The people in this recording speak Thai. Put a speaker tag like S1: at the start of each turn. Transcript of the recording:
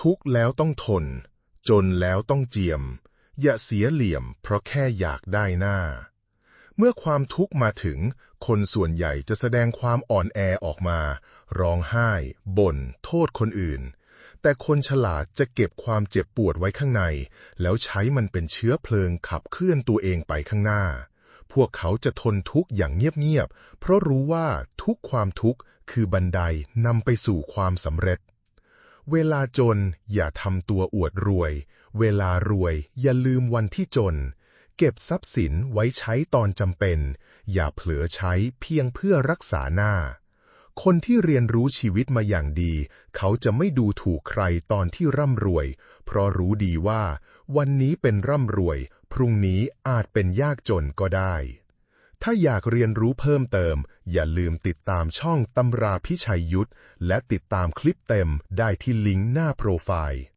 S1: ทุกข์แล้วต้องทน จนแล้วต้องเจียม อย่าเสียเหลี่ยม เพราะแค่อยากได้หน้า เมื่อความทุกข์มาถึง คนส่วนใหญ่จะแสดงความอ่อนแอออกมา ร้องไห้บ่น โทษคนอื่น แต่คนฉลาดจะเก็บความเจ็บปวดไว้ข้างใน แล้วใช้มันเป็นเชื้อเพลิงขับเคลื่อนตัวเองไปข้างหน้า พวกเขาจะทนทุกข์อย่างเงียบๆ เพราะรู้ว่าทุกความทุกข์คือบันไดนำไปสู่ความสำเร็จ เวลาจนอย่าทำตัวอวดรวย เวลารวยอย่าลืมวันที่จน เก็บทรัพย์สินไว้ใช้ตอนจำเป็น อย่าเผลอใช้เพียงเพื่อรักษาหน้า คนที่เรียนรู้ชีวิตมาอย่างดี เขาจะไม่ดูถูกใครตอนที่ร่ำรวย เพราะรู้ดีว่า วันนี้เป็นร่ำรวย พรุ่งนี้อาจเป็นยากจนก็ได้ ถ้าอยากเรียนรู้เพิ่มเติม อย่าลืมติดตามช่องตำราพิชัยยุทธและติดตามคลิปเต็มได้ที่ลิงก์หน้าโปรไฟล์